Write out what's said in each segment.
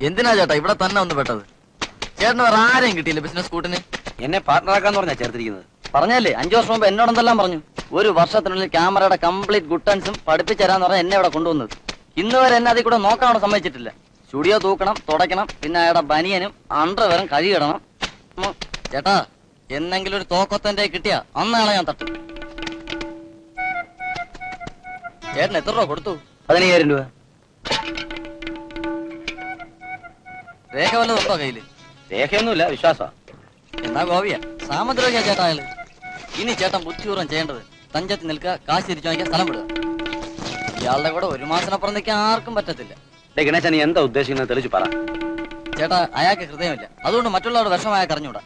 എന്തിനാ ചേട്ടാ ഇവിടെ തന്നെ ഒന്ന് പെട്ടത്? ചേട്ടന് വേറെ ആരെയും കിട്ടിയില്ല ബിസിനസ് കൂട്ടിന്? എന്നെ പാർട്ട്ണറാക്കാന്ന് പറഞ്ഞാ ചേർത്തിരിക്കുന്നത്. പറഞ്ഞല്ലേ അഞ്ചു വർഷം മുമ്പ് എന്നോടെന്തെല്ലാം പറഞ്ഞു? ഒരു വർഷത്തിനുള്ളിൽ ക്യാമറയുടെ കംപ്ലീറ്റ് ഗുട്ടൻസും പഠിപ്പിച്ചരാന്ന് പറഞ്ഞാൽ എന്നെ ഇവിടെ കൊണ്ടുവന്നത്. ഇന്ന് വരെ എന്നെ അതിൽ കൂടെ നോക്കാനോട് സമ്മതിച്ചിട്ടില്ല. സ്റ്റുഡിയോ തൂക്കണം തുടയ്ക്കണം പിന്നെ അയാളുടെ ബനിയനും അണ്ടർവെയറും കഴുകിടണം ഉം. ചേട്ടാ എന്നെങ്കിലും ഒരു തോക്കത്തന്റെ കിട്ടിയ അന്നാളെ ഞാൻ തട്ടും. ചേട്ടൻ എത്ര രൂപ കൊടുത്തു? പതിനയ്യായിരം രൂപ. രേഖ വല്ലതും ഉണ്ടോ കയ്യിൽ. രേഖയൊന്നുമില്ല വിശ്വാസ എന്നാ ഗോപിയ സാമദ്രോഹിയ ചേട്ടാ അയാൾ ഇനി ചേട്ടൻ ബുദ്ധിപൂർവം ചെയ്യേണ്ടത് തഞ്ചത്ത് നിൽക്കുക കാശ് തിരിച്ചു വാങ്ങിക്കാൻ സ്ഥലം വിടുക. ഇയാളുടെ കൂടെ ഒരു മാസത്തിനപ്പുറം നിൽക്കാൻ ആർക്കും പറ്റത്തില്ല. ഗണേശൻ ഗണേശ നീ എന്താ ഉദ്ദേശിക്കുന്നത് തെളിച്ചു പറ. ചേട്ടാ അയാൾക്ക് ഹൃദയമില്ല. അതുകൊണ്ട് മറ്റുള്ളവരുടെ വിഷമായ കറിഞ്ഞൂടാ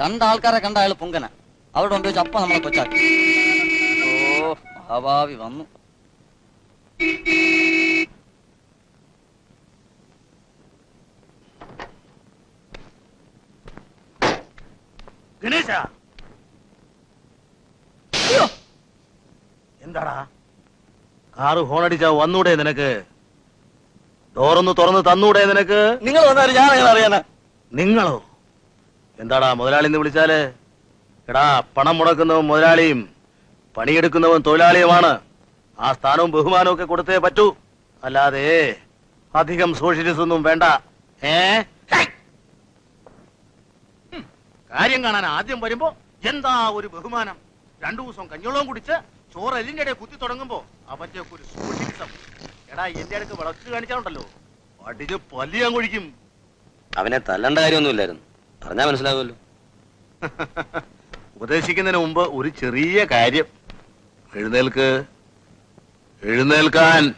രണ്ടാൾക്കാരെ കണ്ട അയാൾ പൊങ്കന. അവരുടെ മുമ്പ് വെച്ച് അപ്പ നമ്മളെ കൊച്ചാക്കി. ഓ മഹാഭാവി വന്നു. ഗണേശ. എന്താടാ? കാറ് ഹോണടിച്ചാ വന്നൂടെ നിനക്ക്? ഡോറൊന്ന് തുറന്ന് തന്നൂടെ നിനക്ക്? നിങ്ങൾ വന്നാലും ഞാൻ അങ്ങനെ അറിയാനാ. നിങ്ങളോ? എന്താടാ മുതലാളി എന്ന് വിളിച്ചാൽ? എടാ പണം മുടക്കുന്നവൻ മുതലാളിയും പണിയെടുക്കുന്നവൻ തൊഴിലാളിയുമാണ്. ആ സ്ഥാനവും ബഹുമാനവും ഒക്കെ കൊടുത്തേ പറ്റൂ. അല്ലാതെ അധികം സോഷ്യലിസം ഒന്നും വേണ്ട. ഏ? കാര്യം കാണാൻ ആദ്യം വരുമ്പോ എന്താ ഒരു ബഹുമാനം? രണ്ടു ദിവസം കഞ്ഞോളവും കുടിച്ച് ചോറ് എല്ലിന്റെ ഇടയിൽ കുത്തി തുടങ്ങുമ്പോ അവറ്റൊക്കെ ഒരു സോഷ്യലിസം എടാ എന്റെ അടുക്ക് വളച്ചു കാണിച്ചാലുണ്ടല്ലോ. അടിച്ച് പല്ലിയാൻ കൊഴിക്കും. അവനെ തല്ലണ്ട കാര്യമൊന്നുമില്ലായിരുന്നു. പറഞ്ഞാ മനസ്സിലാവുമല്ലോ. ഉപദേശിക്കുന്നതിന് മുമ്പ് ഒരു ചെറിയ കാര്യം. എഴുന്നേൽക്ക്. എഴുന്നേൽക്കാൻ.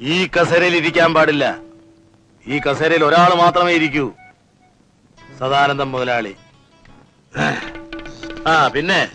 ഈ കസരയിൽ ഇരിക്കാൻ പാടില്ല. ഈ കസേരയിൽ ഒരാൾ മാത്രമേ ഇരിക്കൂ. സദാനന്ദം മുതലാളി. ആ പിന്നെ?